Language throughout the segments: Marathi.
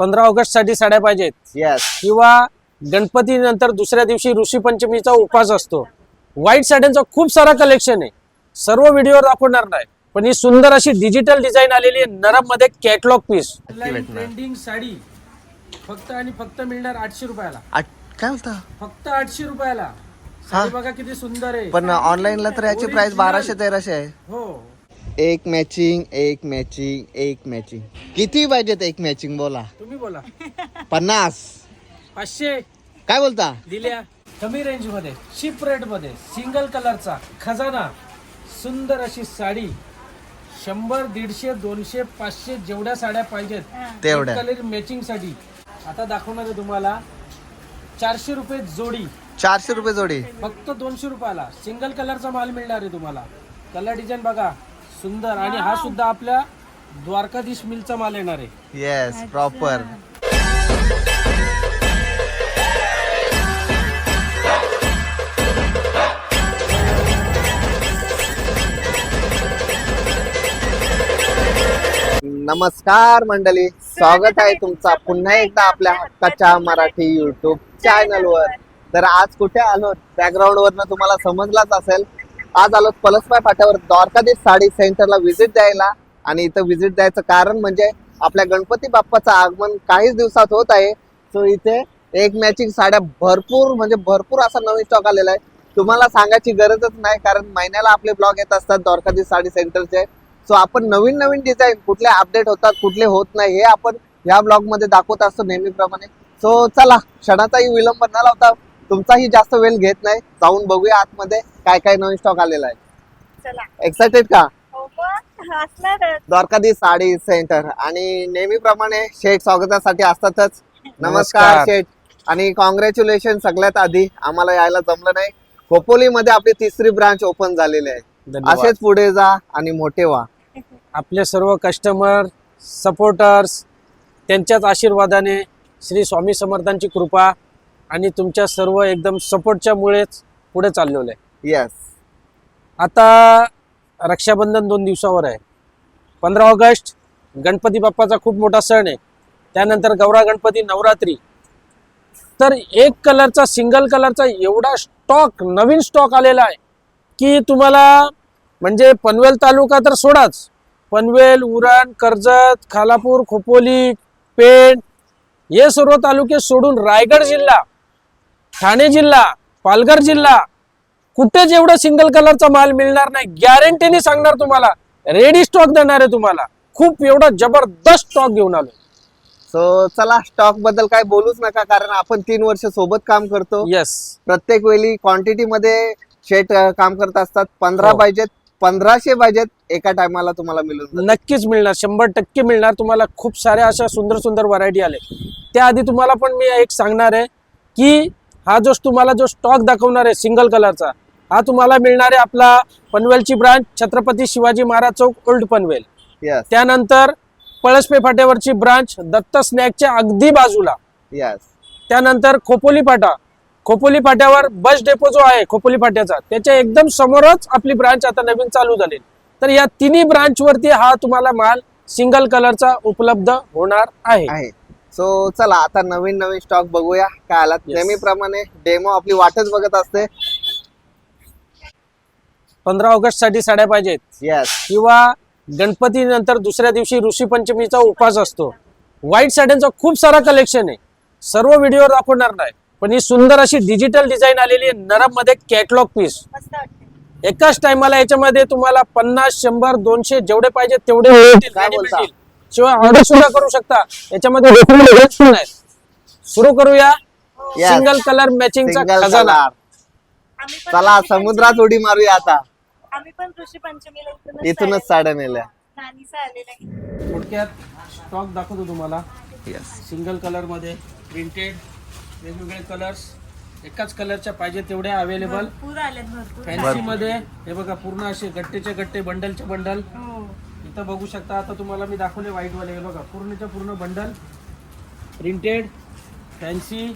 पंधरा ऑगस्टसाठी साड्या पाहिजेत. येस किंवा गणपती नंतर दुसऱ्या दिवशी ऋषी पंचमीचा उपास असतो. व्हाईट साड्यांचं खूप सारा कलेक्शन आहे. सर्व व्हिडिओ दाखवणार नाही. पण ही सुंदर अशी डिजिटल डिझाईन आलेली आहे नरममध्ये कॅटलॉग पीस ट्रेंडिंग साडी फक्त आणि फक्त मिळणार आठशे रुपयाला. काय फक्त आठशे रुपयाला. साडी बघा किती सुंदर आहे. पण ऑनलाईनला तर याची प्राइस. बाराशे तेराशे आहे. हो. एक मॅचिंग एक मॅचिंग एक मॅचिंग किती पाहिजेत एक मॅचिंग बोला. तुम्ही बोला. पन्नास. पाचशे. काय बोलता? दिल्या. कमी रेंजमध्ये शिप रेटमध्ये सिंगल कलरचा खजाना सुंदर अशी साडी शंभर दीडशे दोनशे पाचशे जेवढ्या साड्या पाहिजेत तेवढ्या. कलर मॅचिंगसाठी आता दाखवणार आहे तुम्हाला चारशे रुपये जोडी. चारशे रुपये जोडी. फक्त दोनशे रुपयाला. सिंगल कलरचा माल मिळणार आहे तुम्हाला. कलर डिझाईन बघा. सुंदर. आणि हा सुद्धा आपल्या द्वारकाधीश मिलचा माल येणार आहे. येस प्रॉपर नमस्कार मंडळी. स्वागत आहे तुमचा पुन्हा एकदा आपल्या हक्काच्या मराठी युट्यूब चॅनल वर. तर आज कुठे आलो? बॅकग्राऊंड वरनं तुम्हाला समजलाच असेल. आज आलो पलसपाय फाट्यावर. द्वारकाधीश साडी सेंटरला व्हिजिट द्यायला. आणि इथं व्हिजिट द्यायचं कारण म्हणजे आपल्या गणपती बाप्पाचं आगमन काहीच दिवसात होत आहे. सो इथे एक मॅचिंग साड्या भरपूर म्हणजे भरपूर असा नवीन स्टॉक आलेला आहे. तुम्हाला सांगायची गरजच नाही कारण महिन्याला आपले ब्लॉग येत असतात द्वारकाधीश साडी सेंटरचे. सो आपण नवीन नवीन डिझाईन कुठले अपडेट होतात कुठले होत नाही हे आपण या ब्लॉगमध्ये दाखवत असतो नेहमीप्रमाणे. सो चला क्षणाचाही विलंब न लावता तुमचाही जास्त वेळ घेत नाही. जाऊन बघूया आतमध्ये काय काय नवीन स्टॉक आलेला आहे. चला. एक्साइटेड का? हो मग असणारच. द्वारकाधीश साडी सेंटर आणि नेहमीप्रमाणे शेठ स्वागतासाठी असतातच. नमस्कार नमस्कार. शेठ. आणि कॉंग्रॅच्युलेशन सगळ्यात आधी. आम्हाला यायला जमलं नाही. खोपोलीमध्ये आपली तिसरी ब्रांच ओपन झालेली आहे. धन्यवाद. असेच पुढे जा आणि मोठे व्हा. आपले सर्व कस्टमर सपोर्टर्स त्यांच्याच आशीर्वादाने श्री स्वामी समर्थांची कृपा आणि तुमच्या सर्व एकदम सपोर्टच्या मुळेच पुढे चाललेलं आहे. येस आता रक्षाबंधन दोन दिवसावर आहे. पंधरा ऑगस्ट गणपती बाप्पाचा खूप मोठा सण आहे. त्यानंतर गौरा गणपती नवरात्री. तर एक कलरचा सिंगल कलरचा एवढा स्टॉक नवीन स्टॉक आलेला आहे की तुम्हाला म्हणजे पनवेल तालुका तर सोडाच. पनवेल उरण कर्जत खालापूर खोपोली पेण हे सर्व तालुके सोडून रायगड जिल्हा ठाणे जिल्हा पालघर जिल्हा कुठेच एवढं सिंगल कलरचा माल मिळणार नाही गॅरंटीने सांगणार तुम्हाला. रेडी स्टॉक देणार आहे तुम्हाला. खूप एवढा जबरदस्त स्टॉक घेऊन आलो सो चला स्टॉकबद्दल काय बोलूच नका कारण आपण तीन वर्ष सोबत काम करतो. येस प्रत्येक वेळी क्वांटिटी मध्ये शेट काम करत असतात. पंधरा हो. पाहिजेत पंधराशे पाहिजेत एका टायमाला तुम्हाला मिळून. नक्कीच मिळणार शंभर टक्के मिळणार. तुम्हाला खूप साऱ्या अशा सुंदर सुंदर व्हरायटी आले. त्याआधी तुम्हाला पण मी एक सांगणार आहे की हा जो तुम्हाला जो स्टॉक दाखवणार आहे सिंगल कलरचा हा तुम्हाला मिळणार आहे आपला पनवेलची branch Chhatrapati Shivaji Maharaj Chowk old Panvel. Yes त्यानंतर पळसपे फाट्यावरची ब्रांच दत्त स्नॅकच्या अगदी बाजूला. येस त्यानंतर खोपोली फाटा. खोपोली फाट्यावर बस डेपो जो आहे खोपोली फाट्याचा त्याच्या एकदम समोरच आपली ब्रांच आता नवीन चालू झाली. तर या तिन्ही ब्रांच वरती हा तुम्हाला माल सिंगल कलरचा उपलब्ध होणार आहे. सो चला आता नवीन नवीन स्टॉक बघूया. काय आला. नेहमीप्रमाणे डेमो आपली वाटच बघत असते. पंधरा ऑगस्टसाठी साड्या पाहिजेत. येस किंवा गणपती नंतर दुसऱ्या दिवशी ऋषी पंचमीचा उपास असतो. व्हाईट साड्यांचं खूप सारा कलेक्शन आहे. सर्व व्हिडिओ दाखवणार नाही. पण ही सुंदर अशी डिजिटल डिझाईन आलेली आहे नरममध्ये कॅटलॉग पीस एकाच टायमाला याच्यामध्ये तुम्हाला पन्नास शंभर दोनशे जेवढे पाहिजे तेवढे काय बोलता? शिवाय ऑर्डर सुद्धा करू शकता. याच्यामध्ये पण आहेत सुरू करूया. Yes. सिंगल कलर मॅचिंगचा सिंगल खजाना. कलर आम्ही पण चला समुद्रात पंचमी- उडी मारूया आता. आम्ही पण ऋषी पंचमीला इथूनच इथूनच साड्या नेल्या. नानीचा आलेला आहे. थोडक्यात स्टॉक दाखवतो तुम्हाला. येस सिंगल कलरमध्ये प्रिंटेड वेगवेगळे कलर्स एकाच कलरच्या पाहिजे तेवढे अवेलेबल भरपूर आलेत भरपूर फॅन्सी मध्ये हे बघा पूर्ण असे गट्टेचे गट्टे बंडलचे बंडल हो. इथं बघू शकता. आता तुम्हाला मी दाखवले व्हाईट वाले. हे बघा पूर्णच्या पूर्ण बंडल प्रिंटेड फॅन्सी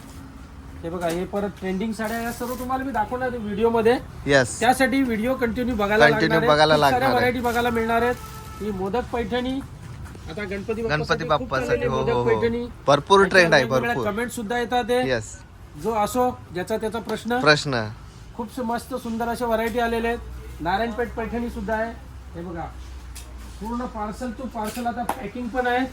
हे बघा हे परत ट्रेंडिंग साड्या या सर्व तुम्हाला मी दाखवणार व्हिडिओमध्ये येस त्यासाठी व्हिडिओ कंटिन्यू बघायला Continue लागणार आहे. बघायला खूप साऱ्या लागणार आहे. व्हरायटी बघायला मिळणार आहेत. ही मोदक पैठणी. आता गणपती गणपती बाप्पासाठी. हो हो हो. पैठणी. भरपूर ट्रेंड आहे भरपूर. कमेंट सुद्धा येतात. येस जो असो ज्याचा त्याचा प्रश्न. प्रश्न. खूप मस्त सुंदर अशा व्हरायटी आलेले आहेत. नारायणपेठ पैठणी सुद्धा आहे. हे बघा. पूर्ण पार्सल टू पार्सल आता पॅकिंग पण आहे.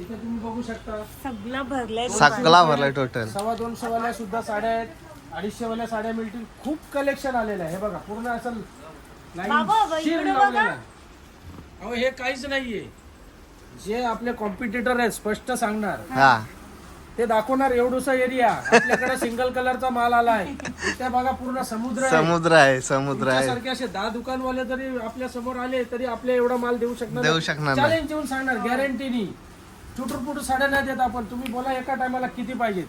इथे तुम्ही बघू शकता. सगळं भरलंय सगळा भरलाय टोटल सव्वा दोनशे वाल्या सुद्धा साड्या आहेत. अडीचशे वाल्या साड्या मिळतील. खूप कलेक्शन आलेलं आहे. हे बघा पूर्ण असं line बाबा, बाबा, शीर इकडे लावलेलं बघा. आहे. अहो हे काहीच नाहीये. जे आपले कॉम्पिटिटर आहेत स्पष्ट सांगणार. हा. ते दाखवणार एवढूसा एरिया. आपल्याकडे सिंगल कलरचा माल आलाय. इथे बघा पूर्ण समुद्र आहे. समुद्र आहे समुद्र आहे. सारखे असे दहा दुकानवाले जरी आपल्यासमोर आले तरी आपल्या एवढा माल देऊ शकणार देऊ शकणार नाही. चॅलेंज देऊन सांगणार गॅरंटीनी चुटूर साड्या नाही देत आपण. तुम्ही बोला एका टायमाला किती पाहिजेत?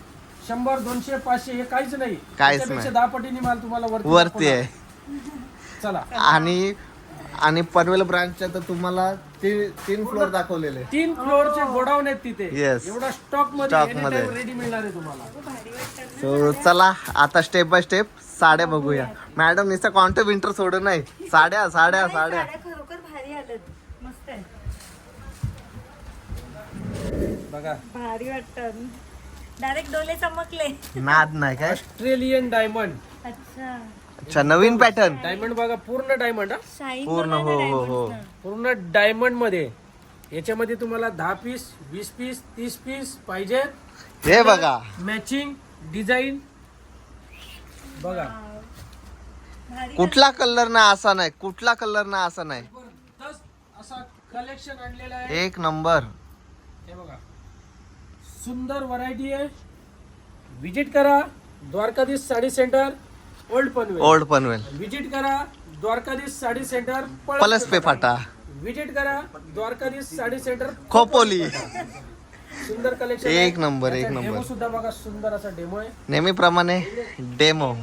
शंभर दोनशे पाचशे हे काहीच नाही. काहीच त्याच्यापेक्षा. दहा पटीने माल तुम्हाला वरती वरती दाखवणार. आहे. चला. आणि आणि पनवेल ब्रांचच्या तर तुम्हाला ती- तीन फ्लोर दाखवलेले. तीन फ्लोअरचे गोडाऊन आहेत तिथे. Yes. एवढा स्टॉक Stock मध्ये मध्ये. रेडी मिळणार आहे तुम्हाला. सो चला आता स्टेप बाय स्टेप साड्या बघूया. मॅडम नुसतं कॉन्टे विंटर सोडून नाही. साड्या साड्या साड्या. साड्या खरोखर भारी आल्यात. मस्त आहे बघा. भारी वाटत. डायरेक्ट डोले चमकले. नाद नाही काय? ऑस्ट्रेलियन डायमंड अच्छा. अच्छा नवीन पॅटर्न डायमंड बघा पूर्ण डायमंड हा? शाईन पूर्ण, हो, हो, हो. पूर्ण डायमंडमध्ये. याच्यामध्ये तुम्हाला दहा पीस वीस पीस तीस पीस पाहिजे. हे बघा. मॅचिंग डिझाईन बघा. भारी कुठला कलर ना असा नाही कुठला कलर ना असा नाही. जबरदस्त असा कलेक्शन आणलेला आहे. एक नंबर. हे बघा. सुंदर व्हरायटी आहे. विजिट करा Dwarkadhish sari centre old Panvel. Old Panvel. Visit करा द्वारकाधीश साडी सेंटर पलस पे फाटा. विजिट करा द्वारकाधीश साडी सेंटर खोपोली. सुंदर कलेक्शन एक नंबर, एक नंबर. सुद्धा बघा सुंदर असा डेमो आहे. नेहमीप्रमाणे डेमो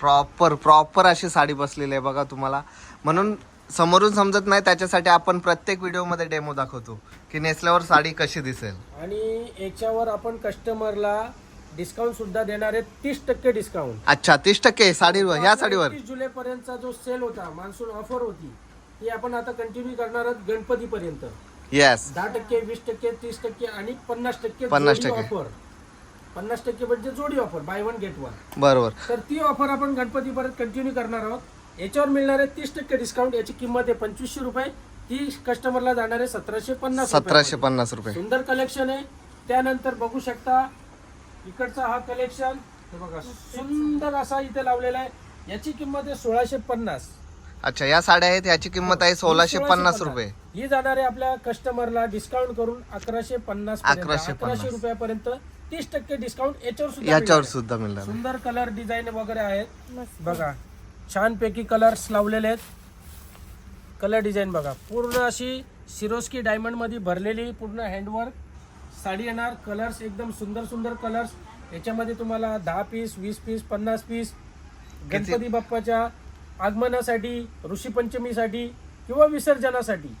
प्रॉपर प्रॉपर अशी साडी बसलेली आहे बघा तुम्हाला. म्हणून समोरून समजत नाही त्याच्यासाठी आपण प्रत्येक व्हिडिओमध्ये डेमो दाखवतो की नेसल्यावर साडी कशी दिसेल. आणि याच्यावर आपण कस्टमरला डिस्काउंट सुद्धा देणार आहे तीस टक्के डिस्काउंट अच्छा तीस टक्के साडीवर ह्या साडीवर. तीस जुलै पर्यंतचा जो सेल होता मान्सून ऑफर होती ती आपण आता कंटिन्यू करणार आहोत गणपती पर्यंत येस दहा टक्के वीस टक्के तीस टक्के आणि पन्नास टक्के 50% ऑफर पन्नास टक्के म्हणजे जोडी offer buy one get one बरोबर. तर ती ऑफर आपण गणपती पर्यंत कंटिन्यू करणार आहोत. याच्यावर मिळणार आहे तीस टक्के डिस्काउंट याची किंमत आहे पंचवीसशे रुपये. ती कस्टमरला जाणार आहे सतराशे पन्नास सतराशे. पन्नास रुपये. सुंदर कलेक्शन आहे. त्यानंतर बघू शकता इकडचा हा कलेक्शन हे बघा सुंदर असा इथे लावलेला आहे. याची किंमत आहे सोळाशे पन्नास. अच्छा या साड्या आहेत याची किंमत आहे सोळाशे पन्नास रुपये. ही जाणार आहे आपल्या कस्टमरला डिस्काउंट करून अकराशे पन्नास अकराशे. अकराशे रुपयापर्यंत तीस टक्के डिस्काउंट याच्यावर सुद्धा याच्यावर. सुद्धा मिळणार सुंदर कलर डिझाईन वगैरे आहेत. बघा छानपैकी कलर्स लावलेले आहेत. कलर डिझाईन बघा. पूर्ण अशी सिरोस्की डायमंडमध्ये भरलेली पूर्ण हँडवर्क साडी येणार कलर्स एकदम सुंदर सुंदर कलर्स याच्यामध्ये तुम्हाला दहा पीस वीस पीस पन्नास पीस गणपती बाप्पाच्या आगमनासाठी ऋषीपंचमीसाठी किंवा विसर्जनासाठी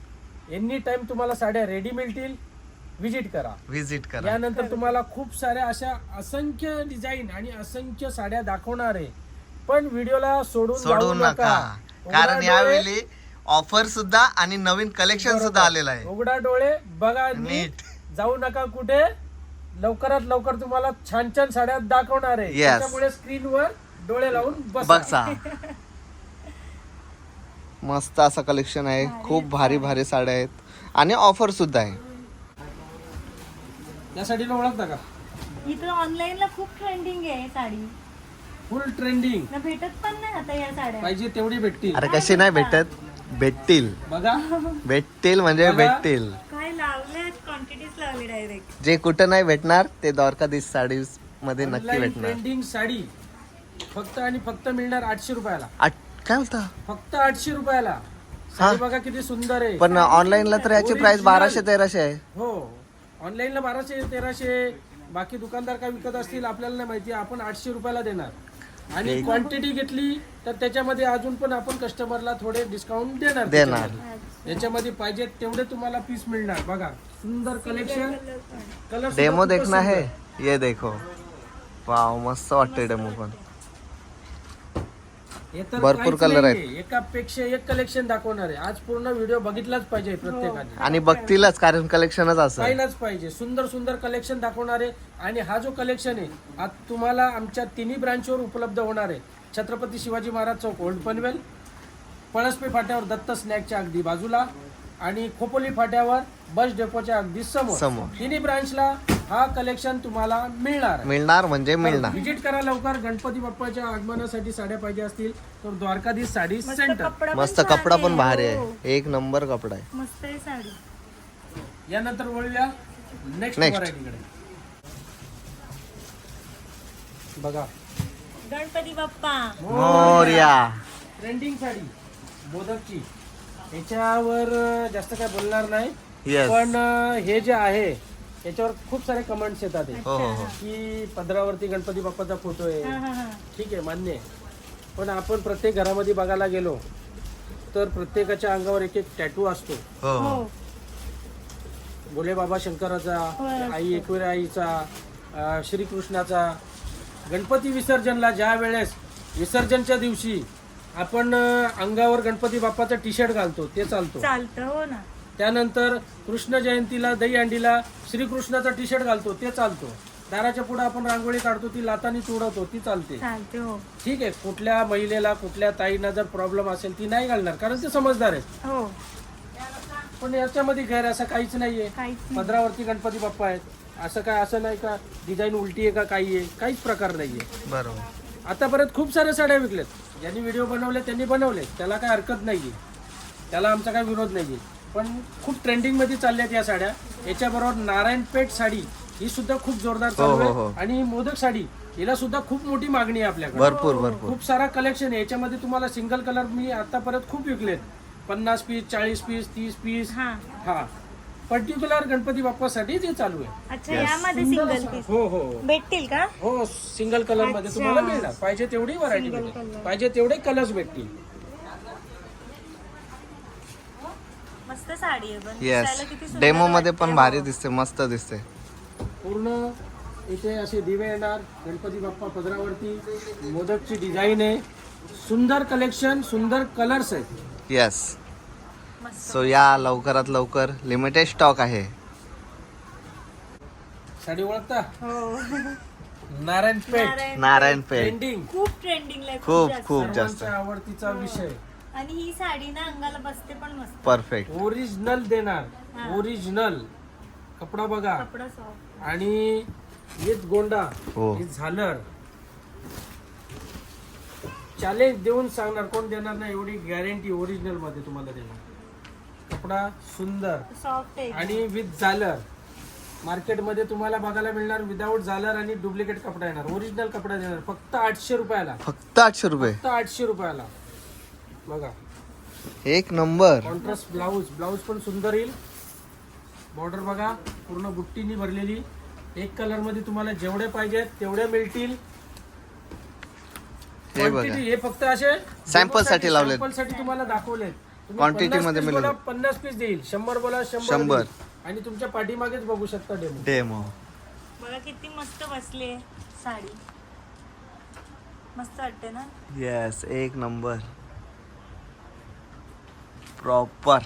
एनी टाइम तुम्हाला साड्या रेडी मिळतील विजिट करा. व्हिजिट करा. यानंतर तुम्हाला खूप साऱ्या अशा असंख्य डिझाईन आणि असंख्य साड्या दाखवणार आहे. पण व्हिडिओला सोडून सोडू नका. कारण यावेळी ऑफर सुद्धा आणि नवीन कलेक्शन सुद्धा आलेलं आहे. उघडा डोळे बघा नीट. जाऊ नका कुठे. लवकरात लवकर तुम्हाला छान छान साड्या दाखवणार आहे. Yes. त्याच्यामुळे स्क्रीनवर डोळे लावून बसा. बघा मस्त असं कलेक्शन आहे. खूप भारी भारी साड्या आहेत. आणि ऑफर सुद्धा आहे. या साडीला ओळखता का? इथं ऑनलाईनला खूप ट्रेंडिंग आहे साडी. फुल ट्रेंडिंग. ना भेटत पण नाही आता या साड्या. पाहिजे तेवढी भेटतील. अरे कशी नाही भेटत? भेटतील. बघा. भेटतील म्हणजे बघा. भेटतील. काय लावले क्वांटिटीज लावली डायरेक्ट जे कुठं नाही भेटणार ते द्वारकाधीश साडी मध्ये नक्की भेटणार. ट्रेंडिंग साडी. फक्त आणि फक्त मिळणार आठशे रुपयाला. आठ काय बोलता फक्त आठशे रुपयाला. साडी बघा किती सुंदर आहे. पण ऑनलाईनला तर याची प्राइस. बाराशे तेराशे आहे. हो. ऑनलाईनला बाराशे तेराशे. बाकी दुकानदार काय विकत असतील आपल्याला नाही माहिती. आपण आठशे रुपयाला देणार. आणि क्वांटिटी घेतली तर त्याच्यामध्ये अजून पण आपण कस्टमरला थोडे डिस्काउंट देणार देणार. त्याच्यामध्ये. याच्यामध्ये पाहिजे तेवढे तुम्हाला पीस मिळणार. बघा सुंदर कलेक्शन कलर डेमो देखना है. ये देखो. वाव मस्त वाटते डेमो पण. हे तर भरपूर काहीच कलर नाहीये. एकापेक्षा एक कलेक्शन दाखवणार आहे. आज पूर्ण व्हिडिओ बघितलाच पाहिजे प्रत्येकाने. आणि बघतीलच कारण कलेक्शनच असं पाहिलाच पाहिजे. सुंदर सुंदर कलेक्शन दाखवणार आहे. आणि हा जो कलेक्शन आहे आज तुम्हाला आमच्या तिन्ही ब्रांचवर उपलब्ध होणार आहे. छत्रपती शिवाजी महाराज चौक ओल्ड पनवेल पळसपे फाट्यावर दत्त स्नॅकच्या अगदी बाजूला आणि खोपोली फाट्यावर बस डेपोच्या अगदी समोर. समोर. तिन्ही ब्रांचला हा कलेक्शन तुम्हाला मिळणार. आहे. मिळणार म्हणजे मिळणार. व्हिजिट करा लवकर. गणपती बाप्पाच्या आगमनासाठी साड्या पाहिजे असतील तर द्वारकाधीश साडी मस्त सेंटर कपडा पण मस्त छान कपडा पण. भारी हो. आहे. एक नंबर कपडा आहे. मस्त आहे साडी. यानंतर वळूया नेक्स्ट Next. व्हरायटीकडे. बघा. गणपती बाप्पा. मोर्या. ट्रेंडिंग साडी. मोदकची. याच्यावर अं, जास्त काय बोलणार नाही. येस पण अं, हे जे आहे याच्यावर खूप सारे कमेंट्स येतात हे. हो हो हो. की पदरावरती गणपती बाप्पाचा फोटो आहे. हा, हा, हा. ठीक आहे मान्य आहे. पण आपण प्रत्येक घरामध्ये बघायला गेलो तर प्रत्येकाच्या अंगावर एक एक टॅटू असतो. हो. हो. हो भोले बाबा शंकराचा होय. आई एकविरा आईचा अं, श्रीकृष्णाचा. गणपती विसर्जनला ज्या वेळेस विसर्जनच्या दिवशी आपण अं, अंगावर गणपती बाप्पाचा टी शर्ट घालतो ते चालतो. चालतं हो ना. त्यानंतर कृष्ण जयंतीला दही अंडीला श्रीकृष्णाचा टी शर्ट घालतो ते चालतो. दाराच्या पुढे आपण रांगोळी काढतो ती लातानी तुडवतो ती चालते. चालते हो. ठीक आहे कुठल्या महिलेला कुठल्या ताईंना जर प्रॉब्लेम असेल ती नाही घालणार कारण ते समजदार आहेत. हो. पण याच्यामध्ये गैर असं काहीच नाहीये. पदरावरती गणपती बाप्पा आहेत. असं काय असं नाही का डिझाईन उलटी आहे का काही आहे? काहीच प्रकार नाहीये. बरोबर. आतापर्यंत खूप साऱ्या साड्या विकल्यात. ज्यांनी व्हिडिओ बनवले त्यांनी बनवले त्याला काय हरकत नाहीये. त्याला आमचा काय विरोध नाहीये. पण खूप ट्रेंडिंगमध्ये चालल्यात या साड्या. याच्याबरोबर नारायणपेठ साडी ही सुद्धा खूप जोरदार चालू हो, हो. आहे. आणि मोदक साडी हिला सुद्धा खूप मोठी मागणी आहे आपल्याकडे. भरपूर भरपूर. खूप सारा कलेक्शन आहे. याच्यामध्ये तुम्हाला सिंगल कलर मी आतापर्यंत खूप विकलेत. पन्नास पीस चाळीस पीस तीस पीस हा. हा. पर्टिक्युलर गणपती बाप्पासाठी ते चालू आहे. अच्छा यामध्ये सिंगल पीस हो हो भेटतील का? हो सिंगल कलरमध्ये तुम्हाला मिळणार. पाहिजे तेवढी व्हरायटी भेटेल. पाहिजे तेवढे कलर्स भेटतील. मस्त साडी आहे पण येस दिसायला किती सुंदर डेमो मध्ये वाटते, पण हो. भारी दिसते मस्त दिसते. पूर्ण इथे असे दिवे येणार गणपती बाप्पा पदरावरती मोदकची डिझाईन आहे. सुंदर कलेक्शन सुंदर कलर्स आहेत येस मस्त. सो या लवकरात लवकर लिमिटेड स्टॉक आहे. साडी ओळखता? हो. नारायण नारायण पेठ ट्रेंडिंग खूप ट्रेंडिंगला आहे खूप जास्त. खूप जास्त. सर्वांच्या आवडतीचा विषय. आणि ही साडी ना अंगाला बसते पण मस्त. परफेक्ट ओरिजिनल देणार. ओरिजिनल कपडा बघा. कपडा सॉफ्ट आणि विथ गोंडा. हो. झालर. चॅलेंज देऊन सांगणार. कोण देणार नाही एवढी गॅरंटी ओरिजिनलमध्ये तुम्हाला देणार. कपडा सुंदर. सॉफ्ट आहे. आणि विथ झालर. मार्केटमध्ये तुम्हाला बघायला मिळणार. विदाऊट झालर आणि डुप्लिकेट कपडा येणार. ओरिजिनल कपडा देणार. फक्त आठशे रुपयाला. फक्त आठशे रुपये. फक्त आठशे रुपयाला. बघा. एक नंबर. कॉन्ट्रास्ट ब्लाऊज ब्लाऊज पण सुंदर येईल. बॉर्डर बघा. पूर्ण बुट्टीनी भरलेली. एक कलरमध्ये तुम्हाला जेवढे पाहिजेत तेवढे मिळतील. हे बघा. Quantity हे फक्त असे Sample साठी लावलेत. सॅम्पलसाठी तुम्हाला दाखवले Quantity मध्ये मिळेल. पन्नास पीस देईल. शंभर बोला शंभर शंभर. देईल. आणि तुमच्या पाठीमागेच बघू शकता डेमो डेमो बघा किती मस्त बसली साडी. मस्त वाटते ना? येस एक नंबर. प्रॉपर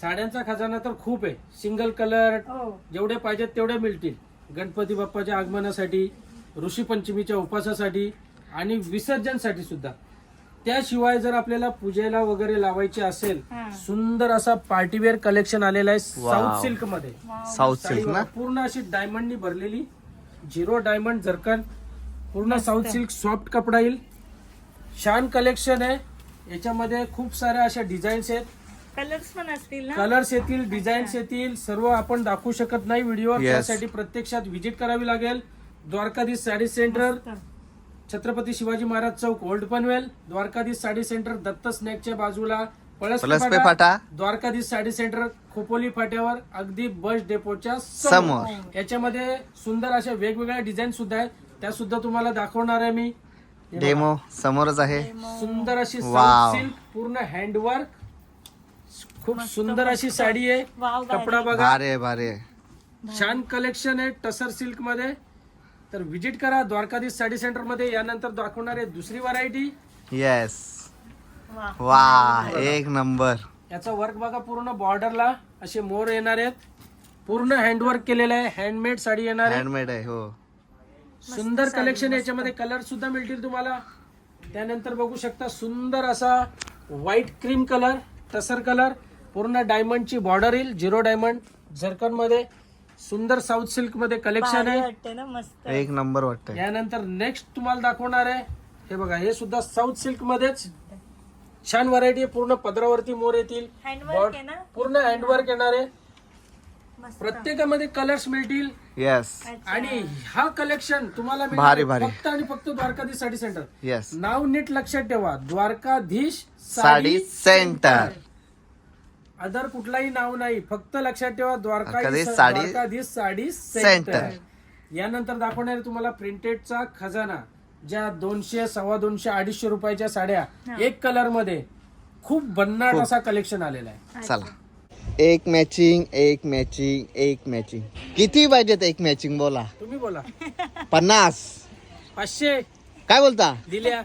साड्यांचा खजाना तर खूप आहे. सिंगल कलर हो. जेवढे पाहिजेत तेवढे मिळतील. गणपती बाप्पाच्या आगमनासाठी ऋषी पंचमीच्या उपवासासाठी आणि विसर्जनसाठी सुद्धा. त्याशिवाय जर आपल्याला पूजेला वगैरे लावायचे असेल. सुंदर असा पार्टीवेअर कलेक्शन आलेला आहे. साऊथ सिल्कमध्ये साऊथ सिल्क ना? पूर्ण अशी डायमंडनी भरलेली. झिरो डायमंड झरकन पूर्ण साऊथ सिल्क सॉफ्ट कपडा येईल. छान कलेक्शन आहे. याच्यामध्ये खूप साऱ्या अशा डिझाईन्स आहेत. कलर्स पण असतील ना? कलर्स येतील डिझाईन्स येतील. सर्व आपण दाखवू शकत नाही व्हिडिओवर Yes. त्यासाठी प्रत्यक्षात व्हिजिट करावी लागेल. Dwarkadhish sari centre. Chhatrapati Shivaji Maharaj Chowk old Panvel Dwarkadhish sari centre Datta स्नॅकच्या बाजूला. पळसपे पळसपे फाटा. द्वारकाधीश साडी सेंटर खोपोली फाट्यावर अगदी बस डेपोच्या समोर. समोर. याच्यामध्ये सुंदर अशा वेगवेगळ्या डिझाईन सुद्धा आहेत. त्या सुद्धा तुम्हाला दाखवणार आहे मी. डेमो समोरच आहे. सुंदर अशी. सिल्क पूर्ण हँडवर्क खूप सुंदर अशी साडी आहे. वाव कपडा बघा. भारी आहे भारी आहे. छान कलेक्शन आहे टसर सिल्कमध्ये. तर विजिट करा द्वारकाधीश साडी सेंटरमध्ये. यानंतर दाखवणार आहे दुसरी व्हरायटी येस वा वा एक नंबर. याचा वर्क बघा पूर्ण बॉर्डरला असे मोर येणार आहेत. पूर्ण हँडवर्क केलेलं आहे. हँडमेड साडी येणार आहे. हँडमेड आहे हो. सुंदर कलेक्शन याच्यामध्ये कलर सुद्धा मिळतील तुम्हाला. त्यानंतर बघू शकता सुंदर असा white cream colour tussar colour पूर्ण डायमंडची बॉर्डर येईल झिरो डायमंड झरकनमध्ये सुंदर साऊथ सिल्कमध्ये कलेक्शन आहे. वाटते एक नंबर वाटतंय. यानंतर नेक्स्ट तुम्हाला दाखवणार आहे. हे बघा हे सुद्धा साऊथ सिल्क मध्येच. छान व्हरायटी आहे पूर्ण पदरावरती मोर येतील. पूर्ण हँडवर्क येणार आहे. प्रत्येकामध्ये कलर्स मिळतील. येस. आणि हा कलेक्शन तुम्हाला मिळणार भारी, भारी. फक्त आणि फक्त द्वारकाधीश साडी सेंटर येस नाव नीट लक्षात ठेवा. द्वारकाधीश साडी सेंटर अदर कुठलाही नाव नाही. फक्त लक्षात ठेवा द्वारकाधीश द्वारकाधीश साडी द्वारकाधीश साडी सेंटर. सेंटर यानंतर दाखवणार आहे तुम्हाला प्रिंटेडचा खजाना ज्या दोनशे सव्वा दोनशे अडीचशे रुपयाच्या साड्या एक कलरमध्ये खूप भन्नाट असा कलेक्शन आलेला आहे. चला. एक मॅचिंग एक मॅचिंग एक मॅचिंग किती पाहिजेत एक मॅचिंग बोला. तुम्ही बोला. पन्नास. पाचशे. काय बोलता? दिल्या.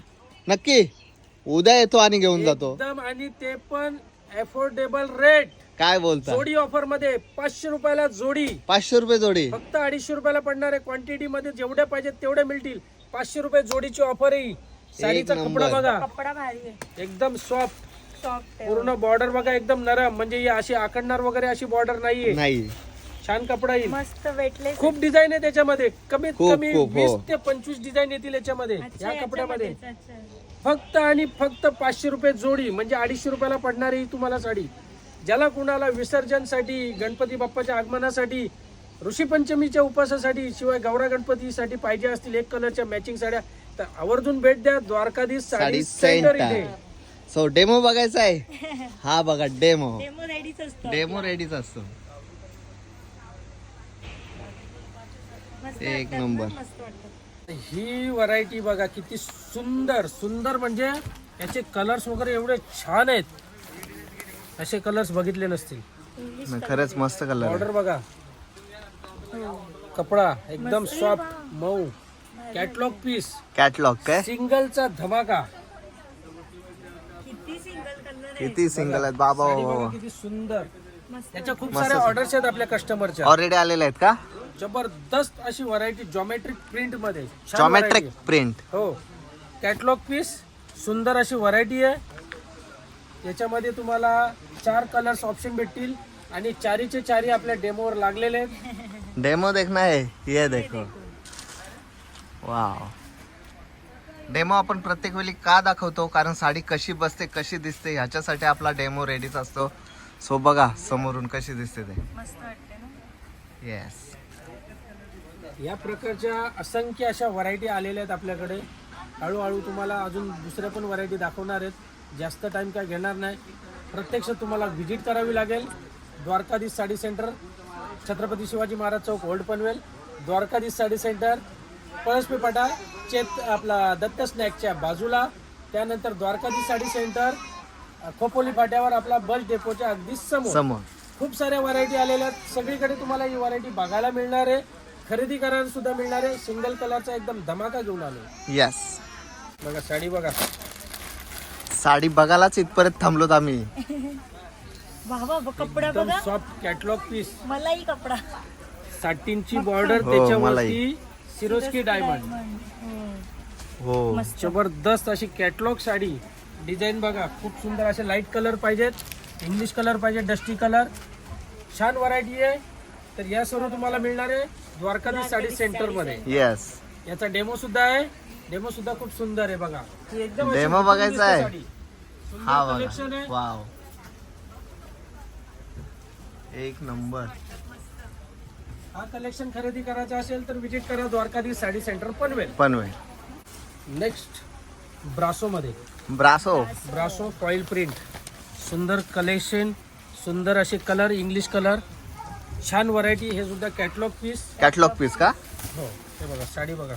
नक्की. उद्या येतो आणि घेऊन जातो. एकदम आणि ते पण अफोर्डेबल रेट काय बोलता? जोडी ऑफरमध्ये पाचशे रुपयाला जोडी. पाचशे रुपये जोडी. फक्त अडीचशे रुपयाला पडणार आहे. क्वांटिटी मध्ये जेवढ्या पाहिजेत तेवढे मिळतील. पाचशे रुपये जोडीची ऑफर आहे साडीचा. कपडा बघा. कपडा भारी आहे. एकदम सॉफ्ट सॉफ्ट आहे. पूर्ण बॉर्डर बघा एकदम नरम म्हणजे ही अशी आकडणार वगैरे अशी बॉर्डर नाहीये. नाही. छान कपडा येईल. मस्त वेटलेस खूप डिझाईन आहे त्याच्यामध्ये. कमीत खूप, कमी खूप, हो. वीस ते पंचवीस डिझाईन येतील याच्यामध्ये अच्छा या कपड्यामध्ये. याच्यामध्येच, अच्छा. फक्त आणि फक्त पाचशे रुपये जोडी म्हणजे अडीचशे रुपयाला पडणारी ही तुम्हाला साडी. ज्याला कुणाला विसर्जनसाठी गणपती बाप्पाच्या आगमनासाठी ऋषीपंचमीच्या उपवासासाठी शिवाय गौरा गणपतीसाठी पाहिजे असतील एक कलरच्या मॅचिंग साड्या तर आवर्जून भेट द्या द्वारकाधीश साडी साडी सेंटर सेंटर. इथे. सो डेमो बघायचा आहे. हा बघा डेमो डेमो रेडीच असतो डेमो रेडीच असतो. मस्त एक नंबर. ना, मस्त वाटतं. ही व्हरायटी बघा किती सुंदर सुंदर म्हणजे याचे कलर्स वगैरे एवढे छान आहेत. असे कलर्स बघितले नसतील. खरंच मस्त कलर ऑर्डर बघा. कपडा एकदम सॉफ्ट मऊ. कॅटलॉग पीस कॅटलॉग काय? सिंगलचा धमाका किती सिंगल कलर आहे किती सिंगल आहेत? बाबा साडी बघा बाबा किती सुंदर. त्याच्या खूप साऱ्या ऑर्डर्स आहेत आपल्या कस्टमरच्या ऑलरेडी आलेले आहेत का? जबरदस्त अशी व्हरायटी जॉमेट्रिक प्रिंटमध्ये. छान जॉमेट्रिक variety. प्रिंट आहे. हो. कॅटलॉग पीस सुंदर अशी व्हरायटी आहे. याच्यामध्ये तुम्हाला चार कलर्स ऑप्शन भेटतील आणि चारीचे चारी आपल्या डेमोवर लागलेले आहेत. डेमो देखना है ये देखो. वाव डेमो आपण प्रत्येक वेळी का दाखवतो? कारण साडी कशी बसते कशी दिसते ह्याच्यासाठी आपला डेमो रेडीच असतो. सो बघा समोरून कशी दिसते ते. मस्त वाटते ना? येस या प्रकारच्या असंख्य अशा व्हरायटी आलेल्या आहेत आपल्याकडे. हळूहळू तुम्हाला अजून दुसऱ्या पण व्हरायटी दाखवणार आहेत. जास्त टाइम काय घेणार नाही. प्रत्यक्ष तुम्हाला व्हिजिट करावी लागेल. द्वारकाधीश साडी सेंटर छत्रपती शिवाजी महाराज चौक ओल्ड पनवेल द्वारकाधीश साडी सेंटर पळसपे पाटा चेत आपला दत्त स्नॅकच्या बाजूला. त्यानंतर द्वारकाधीश साडी सेंटर खोपोली फाट्यावर आपला बस डेपोच्या अगदी समोर. समोर. खूप साऱ्या व्हरायटी आलेल्या आहेत. सगळीकडे तुम्हाला ही व्हरायटी बघायला मिळणार आहे. खरेदी करायला सुद्धा मिळणार आहे. सिंगल कलरचा एकदम धमाका घेऊन आलो. येस बघा साडी बघा. साडी बघायलाच इथपर्यंत थांबलोत आम्ही. कपडा बघा. सॉफ्ट कॅटलॉग पीस मलाही कपडा. साटींची बॉर्डर हो, त्याच्यावरती सिरोस्की डायमंड. हो. मस्त. जबरदस्त अशी कॅटलॉग साडी. डिझाईन बघा खूप सुंदर असे लाइट कलर पाहिजेत. इंग्लिश कलर पाहिजे डस्टी कलर छान व्हरायटी आहे. तर या सर्व तुम्हाला मिळणार आहे. द्वारकाधीश साडी सेंटरमध्ये. येस याचा डेमो सुद्धा आहे. डेमो सुद्धा खूप सुंदर आहे बघा. ही एकदम अशी Demo उठून बघायचा दिसते आहे? साडी. सुंदर हा collection बघा आहे. वाव एक नंबर हा कलेक्शन खरेदी करायचा असेल तर विजिट करा Dwarkadhish sari centre Panvel. Panvel. Next brasso मध्ये ब्रासो ब्रासो फॉईल प्रिंट सुंदर कलेक्शन सुंदर असे कलर इंग्लिश कलर छान व्हरायटी हे सुद्धा कॅटलॉग पीस कॅटलॉग पीस का? हो हे बघा साडी बघा.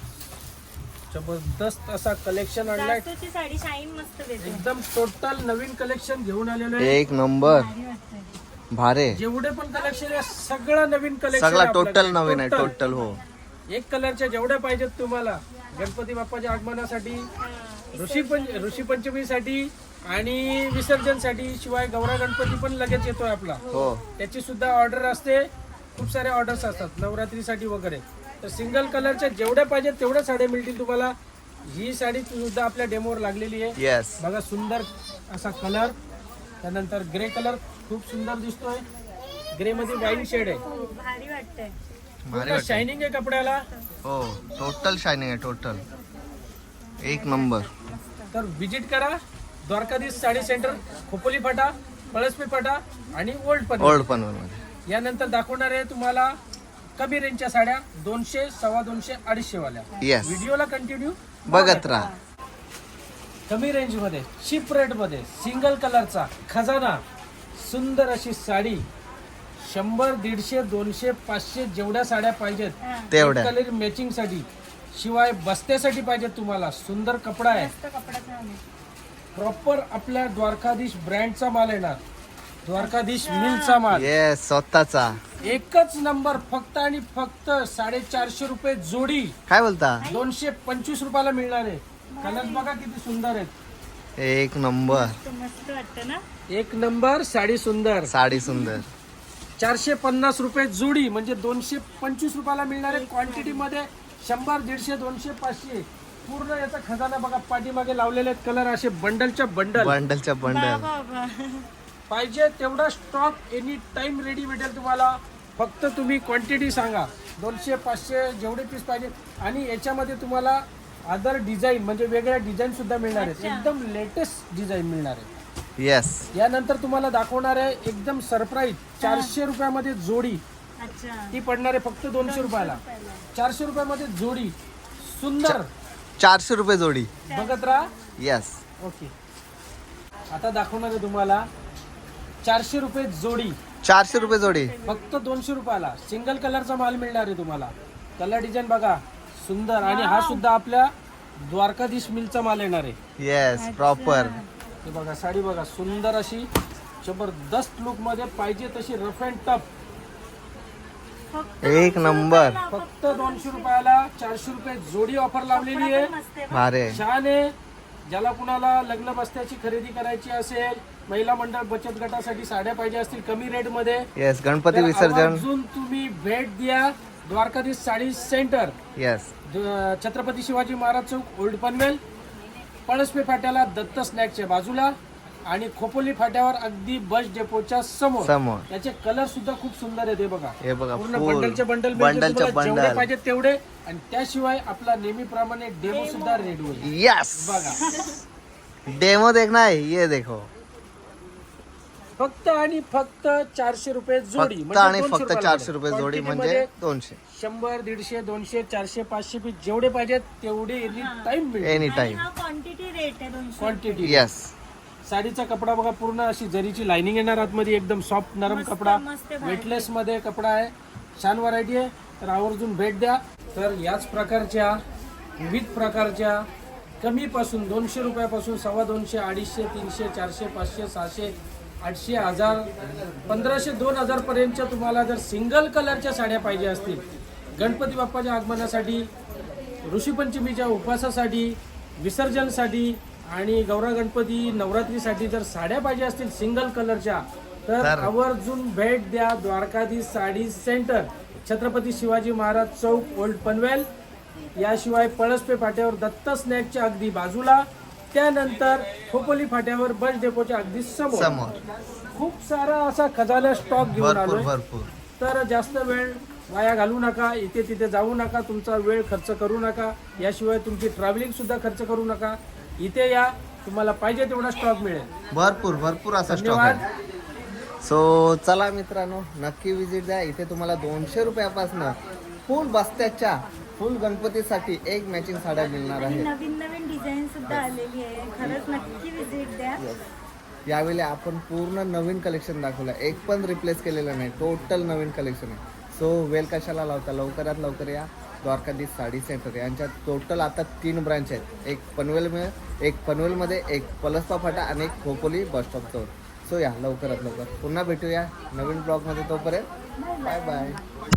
जबरदस्त असा कलेक्शन आणलाय. साडी शाईन मस्त देते एकदम टोटल नवीन कलेक्शन घेऊन आलेलं आहे. एक नंबर भारी वाटतंय. भारे. जेवढे पण कलेक्शन आहे सगळं नवीन कलेक्शन सगळा टोटल नवीन आहे टोटल हो. एक कलरच्या जेवढ्या पाहिजेत तुम्हाला गणपती बाप्पाच्या आगमनासाठी. ऋषी पंच ऋषी पंचमीसाठी आणि विसर्जनसाठी शिवाय गौरा गणपती पण लगेच येतोय आपला. हो. त्याची सुद्धा ऑर्डर असते. खूप सारे ऑर्डर्स असतात नवरात्रीसाठी वगैरे. तर सिंगल कलरच्या जेवढ्या पाहिजेत तेवढ्या साड्या मिळतील तुम्हाला. ही साडी सुद्धा आपल्या डेमोवर लागलेली आहे. बघा सुंदर असा कलर त्यानंतर ग्रे कलर खूप सुंदर दिसतोय. ग्रे मध्ये वाईन शेड आहे. हो, भारी वाटतंय. भारी पूर्ण शायनिंग आहे कपड्याला. हो टोटल शायनिंग आहे टोटल एक नंबर तर विजिट करा. द्वारकाधीश साडी सेंटर खोपोली फाटा पळसपी फाटा आणि ओल्ड पण ओल्डमध्ये यानंतर दाखवणार आहे तुम्हाला कमी रेंजच्या साड्या दोनशे सव्वा दोनशे अडीचशे वाल्या. येस व्हिडिओला कंटिन्यू बघत राहा. कमी रेंजमध्ये चिप रेटमध्ये सिंगल कलरचा खजाना सुंदर अशी साडी शंभर दीडशे दोनशे पाचशे जेवढ्या साड्या पाहिजेत तेवढ्या. कलर मॅचिंगसाठी शिवाय बस्त्यासाठी पाहिजेत तुम्हाला सुंदर कपडा आहे. प्रॉपर आपल्या द्वारकाधीश ब्रँडचा माल येणार. द्वारकाधीश मिलचा माल. येस स्वतःचा. एकच नंबर फक्त आणि फक्त साडेचारशे रुपये जोडी. काय बोलता? दोनशे पंचवीस रुपयाला मिळणार आहे. कलर बघा किती सुंदर आहेत. एक नंबर. मस्त वाटतं ना? एक नंबर साडी सुंदर. साडी सुंदर. चारशे पन्नास रुपये जोडी म्हणजे दोनशे पंचवीस रुपयाला मिळणार आहे. क्वांटिटी मध्ये शंभर दीडशे दोनशे पाचशे. पूर्ण याचा खजाना बघा पाठीमागे लावलेले कलर असे बंडलच्या बंडल. बंडलच्या बंडल. बाबा पाहिजे तेवढा स्टॉक एनी टाइम रेडी भेटेल तुम्हाला. फक्त तुम्ही क्वांटिटी सांगा. दोनशे पाचशे जेवढे पीस पाहिजे. आणि याच्यामध्ये तुम्हाला अदर डिझाईन म्हणजे वेगळ्या डिझाईन सुद्धा मिळणार आहेत. एकदम लेटेस्ट डिझाईन मिळणार आहे येस यानंतर तुम्हाला दाखवणार आहे एकदम सरप्राईज चारशे रुपयामध्ये जोडी. अच्छा. ती पडणार आहे फक्त दोनशे रुपयाला. चारशे रुपयामध्ये जोडी. सुंदर. चारशे रुपये जोडी. बघत राहा. Yes okay. आता दाखवणार आहे तुम्हाला चारशे रुपये जोडी. चारशे रुपये जोडी. फक्त दोनशे रुपयाला. सिंगल कलरचा माल मिळणार आहे तुम्हाला. कलर डिझाईन बघा. सुंदर. आणि हा सुद्धा आपल्या द्वारकाधीश मिलचा माल येणार आहे. येस प्रॉपर हे बघा साडी बघा सुंदर अशी जबरदस्त लुकमध्ये पाहिजे तशी रफ अँड टफ एक नंबर फक्त दोनशे रुपयाला चारशे रुपये जोडी ऑफर लावलेली आहे. भारी. छान आहे. ज्याला कुणाला लग्न बस्त्याची खरेदी करायची असेल महिला मंडळ बचत गटासाठी साड्या पाहिजे असतील कमी रेटमध्ये येस गणपती विसर्जन. आवर्जून तुम्ही भेट द्या. द्वारकाधीश साडी सेंटर. येस द- छत्रपती शिवाजी महाराज चौक ओल्ड पनवेल. पळसपे फाट्याला दत्त स्नॅकच्या बाजूला आणि खोपोली फाट्यावर अगदी बस डेपोच्या समोर. समोर. त्याचे कलर सुद्धा खूप सुंदर आहेत हे बघा. हे बघा पूर्ण फुल. बंडलचे बंडल बंडलच्या जेवढे बंडल. पाहिजे तेवढे. आणि त्याशिवाय आपला नेहमीप्रमाणे डेमो सुद्धा रेडी होईल यस बघा. डेमो देखना है ये देखो. फक्त आणि फक्त चारशे रुपये जोडी फक्त म्हणजे आणि 200 फक्त रुपयाला चारशे मिळेल. रुपये जोडी Quantity म्हणजे मध्ये दोनशे. शंभर दीडशे दोनशे चारशे पाचशे पीस जेवढे पाहिजेत तेवढे एनी टाइम मिळेल एनी आणि टाइम हा क्वांटिटी रेट आहे दोनशे. क्वांटिटी यस साडीचा कपडा बघा पूर्ण अशी जरीची लाइनिंग येणार आतमध्ये एकदम सॉफ्ट नरम मस्त, कपडा. मस्त. वेटलेस मध्ये कपडा आहे. छान व्हरायटी आहे. तर आवर्जून भेट द्या. तर याच प्रकारच्या विविध प्रकारच्या कमी पासून दोनशे रुपयापासून सव्वा दोनशे अडीचशे तीनशे चारशे पाचशे सहाशे आठशे हजार पंधराशे दोन हजार पर्यंतच्या तुम्हाला जर सिंगल कलरच्या साड्या पाहिजे असतील गणपती बाप्पाच्या आगमनासाठी ऋषीपंचमीच्या उपवासासाठी विसर्जनसाठी आणि गौरा गणपती नवरात्रीसाठी जर साड्या पाहिजे असतील सिंगल कलरच्या तर आवर्जून भेट द्या द्वारकाधीश साडी सेंटर छत्रपती शिवाजी महाराज चौक ओल्ड पनवेल. याशिवाय पळसपे फाट्यावर दत्त स्नॅकच्या अगदी बाजूला त्यानंतर खोपोली फाट्यावर बस डेपोच्या अगदी समोर. समोर. खूप सारा असा खजाना स्टॉक घेऊन भरपूर आलोय. भरपूर. तर जास्त वेळ वाया घालू नका इथे तिथे जाऊ नका तुमचा वेळ खर्च करू नका. याशिवाय तुमची ट्रॅव्हलिंग सुद्धा खर्च करू नका. इथे या तुम्हाला पाहिजे तेवढा स्टॉक मिळेल. भरपूर भरपूर असा स्टॉक धन्यवाद. आहे. सो चला मित्रांनो नक्की विजिट द्या. इथे तुम्हाला दोनशे रुपयापासून फुल बस्त्याच्या फुल गणपतीसाठी एक मॅचिंग साड्या मिळणार आणि आहे नवीन नवीन डिझाईन सुद्धा आलेली आहे. खरंच नक्की विजिट द्या. यावेळी आपण पूर्ण नवीन कलेक्शन दाखवलं. एक पण रिप्लेस केलेलं नाही. टोटल नवीन कलेक्शन आहे. सो वेल कशाला लावता? लवकरात लवकर या. द्वारकाधीश साडी सेंटर. यांच्यात टोटल आता तीन ब्रांच आहेत. एक पनवेलमध्ये एक पनवेलमध्ये एक पलसपा फाटा आणि एक खोपोली बस स्टॉपजवळ सो या लवकरात लवकर. पुन्हा भेटूया नवीन ब्लॉगमध्ये तोपर्यंत. Bye bye